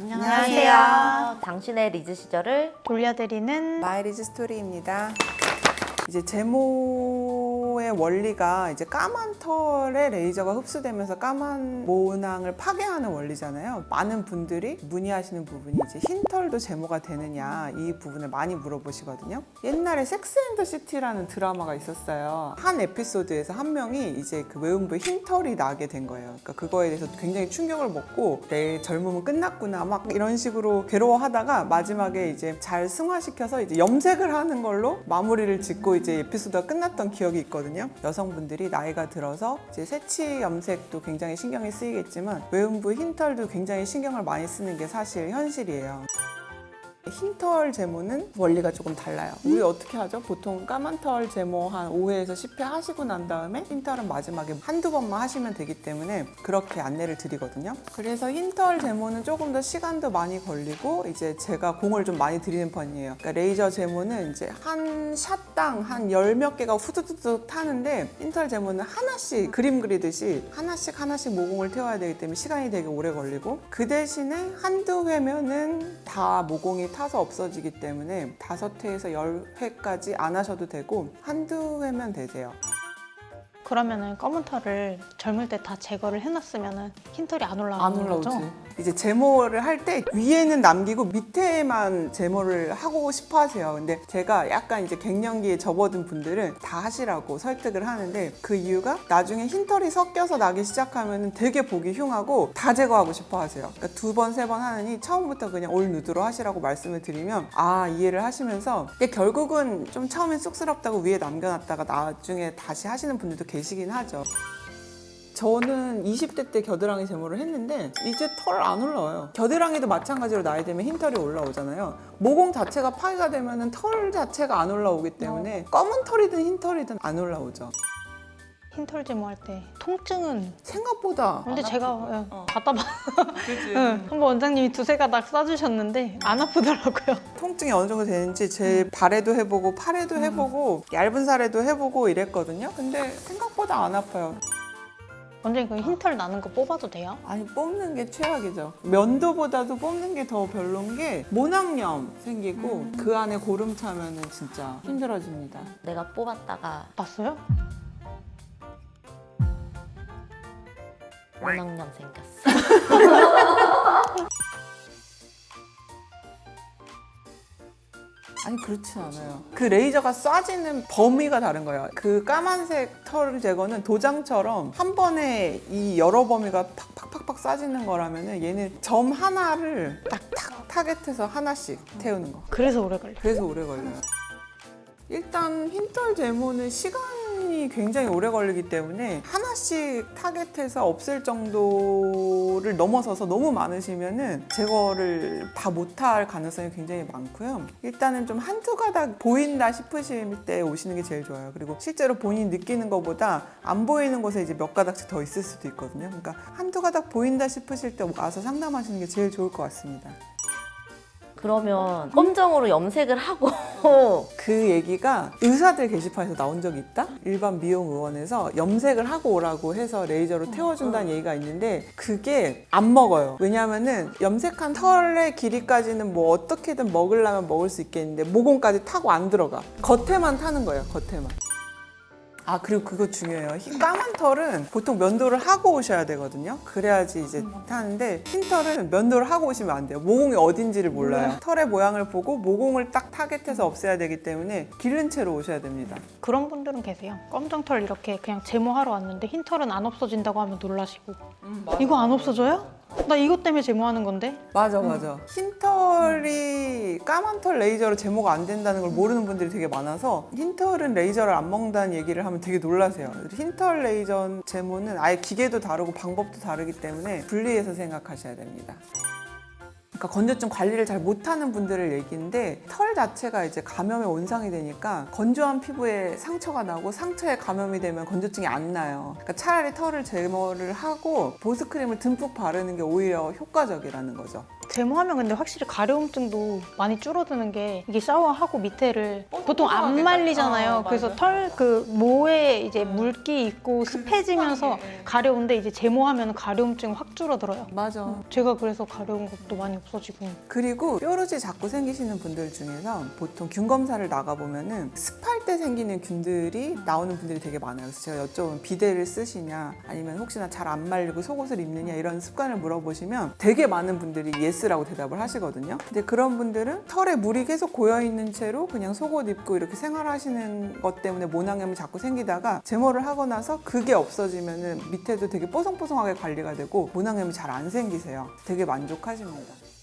안녕하세요. 당신의 리즈 시절을 돌려드리는 마이리즈 스토리입니다. 이제 제 모의 원리가 이제 까만 털에 레이저가 흡수되면서 까만 모낭을 파괴하는 원리잖아요. 많은 분들이 문의하시는 부분이 이제 흰 털도 제모가 되느냐 이 부분을 많이 물어보시거든요. 옛날에 섹스 앤 더 시티라는 드라마가 있었어요. 한 에피소드에서 한 명이 이제 그 외음부에 흰 털이 나게 된 거예요. 그러니까 그거에 대해서 굉장히 충격을 먹고 내 젊음은 끝났구나 막 이런 식으로 괴로워하다가 마지막에 이제 잘 승화시켜서 이제 염색을 하는 걸로 마무리를 짓고 이제 에피소드가 끝났던 기억이 있거든요. 여성분들이 나이가 들어서 이제 새치 염색도 굉장히 신경이 쓰이겠지만 외음부 흰털도 굉장히 신경을 많이 쓰는 게 사실 현실이에요. 흰털 제모는 원리가 조금 달라요. 우리 어떻게 하죠? 보통 까만 털 제모 한 5회에서 10회 하시고 난 다음에 흰털은 마지막에 한두 번만 하시면 되기 때문에 그렇게 안내를 드리거든요. 그래서 흰털 제모는 조금 더 시간도 많이 걸리고 이제 제가 공을 좀 많이 드리는 편이에요. 그러니까 레이저 제모는 이제 한 샷당 한 열 몇 개가 후두두두 타는데 흰털 제모는 하나씩 그림 그리듯이 하나씩 하나씩 모공을 태워야 되기 때문에 시간이 되게 오래 걸리고 그 대신에 한두 회면은 다 모공이 타서 없어지기 때문에 다섯 회에서 열 회까지 안 하셔도 되고 한두 회면 되세요. 그러면은 검은 털을 젊을 때 다 제거를 해놨으면은 흰 털이 안 올라오는 거죠? 이제 제모를 할 때 위에는 남기고 밑에만 제모를 하고 싶어 하세요. 근데 제가 약간 이제 갱년기에 접어든 분들은 다 하시라고 설득을 하는데 그 이유가 나중에 흰털이 섞여서 나기 시작하면 되게 보기 흉하고 다 제거하고 싶어 하세요. 그러니까 두 번, 세 번 하느니 처음부터 그냥 올 누드로 하시라고 말씀을 드리면 아, 이해를 하시면서 결국은 좀 처음엔 쑥스럽다고 위에 남겨놨다가 나중에 다시 하시는 분들도 계시 긴 하죠. 저는 20대 때 겨드랑이 제모를 했는데 이제 털 안 올라와요. 겨드랑이도 마찬가지로 나이 들면 흰 털이 올라오잖아요. 모공 자체가 파괴가 되면 털 자체가 안 올라오기 때문에 검은 털이든 흰 털이든 안 올라오죠. 흰털 제모할 때 통증은 생각보다 근데 안 제가. 예, 어. 받다 봐. 그치? 예, 한번 원장님이 두세 가닥 싸주셨는데 안 아프더라고요. 통증이 어느 정도 되는지 제 발에도 해보고 팔에도 해보고 얇은 살에도 해보고 이랬거든요. 근데 생각보다 안 아파요. 원장님 그럼 흰털 나는 거 뽑아도 돼요? 아니 뽑는 게 최악이죠. 면도보다도 뽑는 게 더 별론 게 모낭염 생기고 그 안에 고름 차면은 진짜 힘들어집니다. 내가 뽑았다가 났어요? 모낭염 생겼어. 아니 그렇지 않아요. 그 레이저가 쏴지는 범위가 다른 거예요. 그 까만색 털 제거는 도장처럼 한 번에 이 여러 범위가 팍팍팍팍 쏴지는 거라면은 얘는 점 하나를 딱딱 타겟해서 하나씩 태우는 거. 그래서 오래 걸려. 그래서 오래 걸려요. 일단 흰털 제모는 시간 이 굉장히 오래 걸리기 때문에 하나씩 타겟해서 없앨 정도를 넘어서서 너무 많으시면은 제거를 다 못할 가능성이 굉장히 많고요. 일단은 좀 한두 가닥 보인다 싶으실 때 오시는 게 제일 좋아요. 그리고 실제로 본인이 느끼는 것보다 안 보이는 곳에 이제 몇 가닥씩 더 있을 수도 있거든요. 그러니까 한두 가닥 보인다 싶으실 때 와서 상담하시는 게 제일 좋을 것 같습니다. 그러면 검정으로 염색을 하고 그 얘기가 의사들 게시판에서 나온 적이 있다? 일반 미용 의원에서 염색을 하고 오라고 해서 레이저로 태워준다는 얘기가 있는데 그게 안 먹어요. 왜냐면은 염색한 털의 길이까지는 뭐 어떻게든 먹으려면 먹을 수 있겠는데 모공까지 타고 안 들어가. 겉에만 타는 거예요, 겉에만. 아 그리고 그거 중요해요. 흰 까만 털은 보통 면도를 하고 오셔야 되거든요. 그래야지 이제 타는데 흰 털은 면도를 하고 오시면 안 돼요. 모공이 어딘지를 몰라요. 털의 모양을 보고 모공을 딱 타겟해서 없애야 되기 때문에 기른 채로 오셔야 됩니다. 그런 분들은 계세요. 검정 털 이렇게 그냥 제모하러 왔는데 흰 털은 안 없어진다고 하면 놀라시고 이거 안 없어져요? 나 이것 때문에 제모하는 건데 맞아 맞아. 흰 털이 까만 털 레이저로 제모가 안 된다는 걸 모르는 분들이 되게 많아서 흰 털은 레이저를 안 먹는다는 얘기를 하면 되게 놀라세요. 흰털 레이저 제모는 아예 기계도 다르고 방법도 다르기 때문에 분리해서 생각하셔야 됩니다. 그러니까 건조증 관리를 잘 못하는 분들을 얘기인데 털 자체가 이제 감염의 원상이 되니까 건조한 피부에 상처가 나고 상처에 감염이 되면 건조증이 안 나요. 그러니까 차라리 털을 제모를 하고 보습크림을 듬뿍 바르는 게 오히려 효과적이라는 거죠. 제모하면 근데 확실히 가려움증도 많이 줄어드는 게 이게 샤워하고 밑에를 보통 안 말리잖아요. 딱- 어, 그래서. 털 그 모에 이제 물기 있고 습해지면서 습하게. 가려운데 이제 제모하면 가려움증 확 줄어들어요. 맞아. 제가 그래서 가려운 것도 많이 없어지고 그리고 뾰루지 자꾸 생기시는 분들 중에서 보통 균 검사를 나가 보면은 습할 때 생기는 균들이 나오는 분들이 되게 많아요. 그래서 제가 여쭤보면 비데를 쓰시냐 아니면 혹시나 잘 안 말리고 속옷을 입느냐 이런 습관을 물어보시면 되게 많은 분들이 예스라고 대답을 하시거든요. 근데 그런 분들은 털에 물이 계속 고여 있는 채로 그냥 속옷 입고 이렇게 생활하시는 것 때문에 모낭염이 자꾸 생기다가 제모를 하고 나서 그게 없어지면은 밑에도 되게 뽀송뽀송하게 관리가 되고 모낭염이 잘 안 생기세요. 되게 만족하십니다.